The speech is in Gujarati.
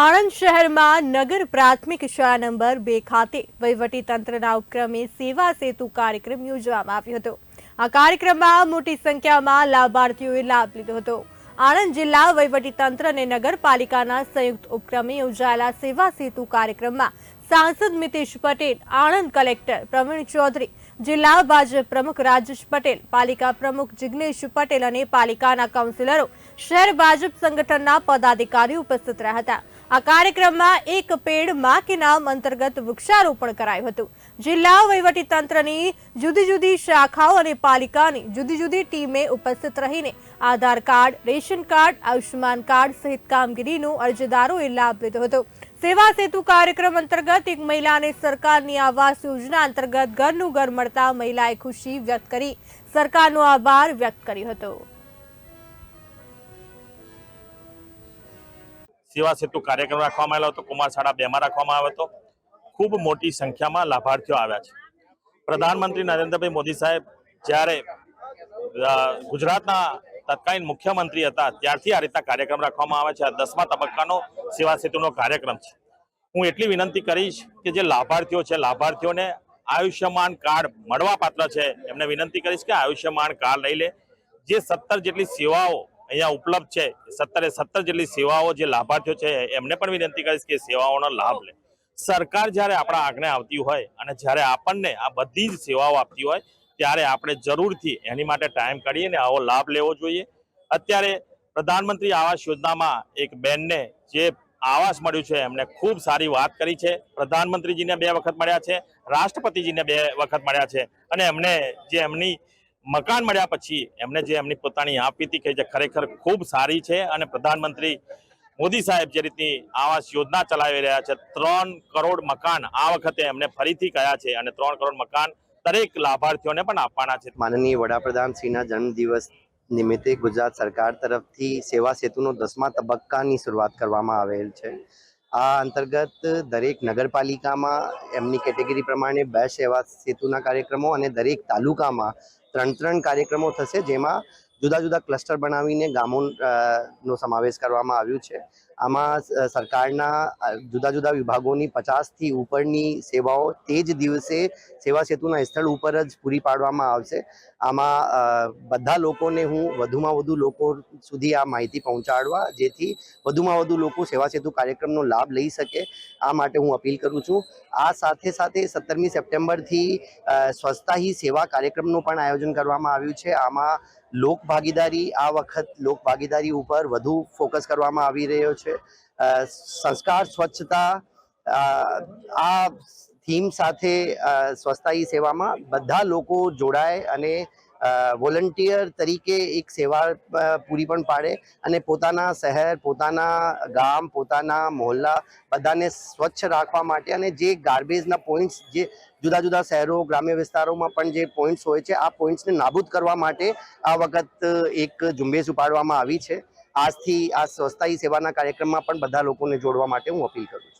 આણંદ શહેરમાં નગર પ્રાથમિક શાળા નંબર બે ખાતે તંત્રના ઉપક્રમે સેવા સેતુ કાર્યક્રમ યોજવામાં આવ્યો હતો. આ કાર્યક્રમમાં મોટી સંખ્યામાં લાભાર્થીઓએ લાભ લીધો હતો. આણંદ જિલ્લા તંત્ર અને નગરપાલિકાના સંયુક્ત ઉપક્રમે યોજાયેલા સેવા સેતુ કાર્યક્રમમાં સાંસદ મિતેશ પટેલ, આણંદ કલેક્ટર પ્રવીણ ચૌધરી, જિલ્લા ભાજપ પ્રમુખ રાજેશ પટેલ, પાલિકા પ્રમુખ જિગ્નેશ પટેલ અને પાલિકાના કાઉન્સિલરો, શહેર ભાજપ સંગઠનના પદાધિકારીઓ ઉપસ્થિત રહ્યા હતા. આ કાર્યક્રમમાં એક પેડ મા કે નામ અંતર્ગત વૃક્ષારોપણ કરાયું હતું. જિલ્લા વહીવટી તંત્રની જુદી જુદી શાખાઓ અને પાલિકાની જુદી જુદી ટીમે ઉપસ્થિત રહીને Aadhaar card, ration card, Ayushman card સહિત કામગીરીનો અરજદારોએ લાભ લીધો હતો. સેવા સેતુ કાર્યક્રમ અંતર્ગત એક મહિલાને સરકારની આવાસ યોજના અંતર્ગત ઘરનું ઘર મળતા મહિલાએ ખુશી વ્યક્ત કરી સરકારનો આભાર વ્યક્ત કર્યો હતો. સેવા સેતુ કાર્યક્રમ રાખવામાં આવેલો હતો, કુમાર શાળા બેમાં રાખવામાં આવ્યો હતો. ખૂબ મોટી સંખ્યામાં લાભાર્થીઓ આવ્યા છે. પ્રધાનમંત્રી નરેન્દ્રભાઈ મોદી સાહેબ જ્યારે ગુજરાતના તત્કાલીન મુખ્યમંત્રી હતા, ત્યારથી આ રીતના કાર્યક્રમ રાખવામાં આવે છે. આ દસમા તબક્કાનો સેવા સેતુનો કાર્યક્રમ છે. હું એટલી વિનંતી કરીશ કે જે લાભાર્થીઓ છે, લાભાર્થીઓને આયુષ્યમાન કાર્ડ મળવા પાત્ર છે, એમને વિનંતી કરીશ કે આયુષ્યમાન કાર્ડ લઈ લે. જે સત્તર જેટલી સેવાઓ અહીંયા ઉપલબ્ધ છે. સત્તરે સત્તર જેટલી સેવાઓ જે લાભાર્થીઓ છે, એમને પણ વિનંતી કરીશ કે સેવાઓનો લાભ લે. સરકાર જ્યારે આપણા આંગણે આવતી હોય અને જ્યારે આપણને આ બધી જ સેવાઓ આપતી હોય, ત્યારે આપણે જરૂરથી એની માટે ટાઈમ કાઢીને આવો લાભ લેવો જોઈએ. અત્યારે પ્રધાનમંત્રી આવાસ યોજનામાં એક બેનને જે આવાસ મળ્યું છે એમને ખૂબ સારી વાત કરી છે. પ્રધાનમંત્રીજીને બે વખત મળ્યા છે, રાષ્ટ્રપતિજીને બે વખત મળ્યા છે અને એમને જે એમની મકાન મળ્યા પછી એમને જે એમની પોતાની આપવીતી કહી છે, ખરેખર ખૂબ સારી છે અને પ્રધાનમંત્રી મોદી સાહેબ જે રીતની આવાસ યોજના ચલાવી રહ્યા છે, ત્રણ કરોડ મકાન આ વખતે એમને ફરીથી કયા છે અને ત્રણ કરોડ મકાન દરેક લાભાર્થીઓને પણ આપવાના છે. માનનીય વડાપ્રધાન શ્રીના જન્મદિવસ નિમિત્તે ગુજરાત સરકાર તરફથી સેવા સેતુનો દસમા તબક્કાની શરૂઆત કરવામાં આવેલ છે. આ અંતર્ગત દરેક નગરપાલિકામાં એમની કેટેગરી પ્રમાણે બે સેવા સેતુના કાર્યક્રમો અને દરેક તાલુકામાં ત્રણ ત્રણ કાર્યક્રમો થશે જેમાં જુદા જુદા ક્લસ્ટર બનાવીને ગામો નો સમાવેશ કરવામાં આવ્યું છે. આમાં સરકારના જુદા જુદા વિભાગોની પચાસથી ઉપરની સેવાઓ તે જ દિવસે સેવા સેતુના સ્થળ ઉપર જ પૂરી પાડવામાં આવશે. આમાં બધા લોકોને હું વધુમાં વધુ લોકો સુધી આ માહિતી પહોંચાડવા, જેથી વધુમાં વધુ લોકો સેવા સેતુ કાર્યક્રમનો લાભ લઈ શકે. આ માટે હું અપીલ કરું છું. આ સાથે સાથે સત્તરમી સપ્ટેમ્બરથી સ્વચ્છતા હી સેવા કાર્યક્રમનું પણ આયોજન કરવામાં આવ્યું છે. આમાં લોક ભાગીદારી આ વખત લોક ભાગીદારી ઉપર વધુ ફોકસ કરવામાં આવી રહ્યો છે. સંસ્કાર, સ્વચ્છતા આ થીમ સાથે સ્વચ્છતા સેવામાં બધા લોકો જોડાય અને વોલન્ટિયર તરીકે એક સેવા પૂરી પણ પાડે અને પોતાના શહેર, પોતાના ગામ, પોતાના મોહલ્લા બધાને સ્વચ્છ રાખવા માટે અને જે ગાર્બેજના પોઈન્ટ્સ, જે જુદા જુદા શહેરો, ગ્રામ્ય વિસ્તારોમાં પણ જે પોઈન્ટ્સ હોય છે, આ પોઈન્ટ્સને નાબૂદ કરવા માટે આ વખત એક ઝુંબેશ ઉપાડવામાં આવી છે. આજથી આ સ્વચ્છતા સેવાના કાર્યક્રમમાં પણ બધા લોકોને જોડવા માટે હું અપીલ કરું છું.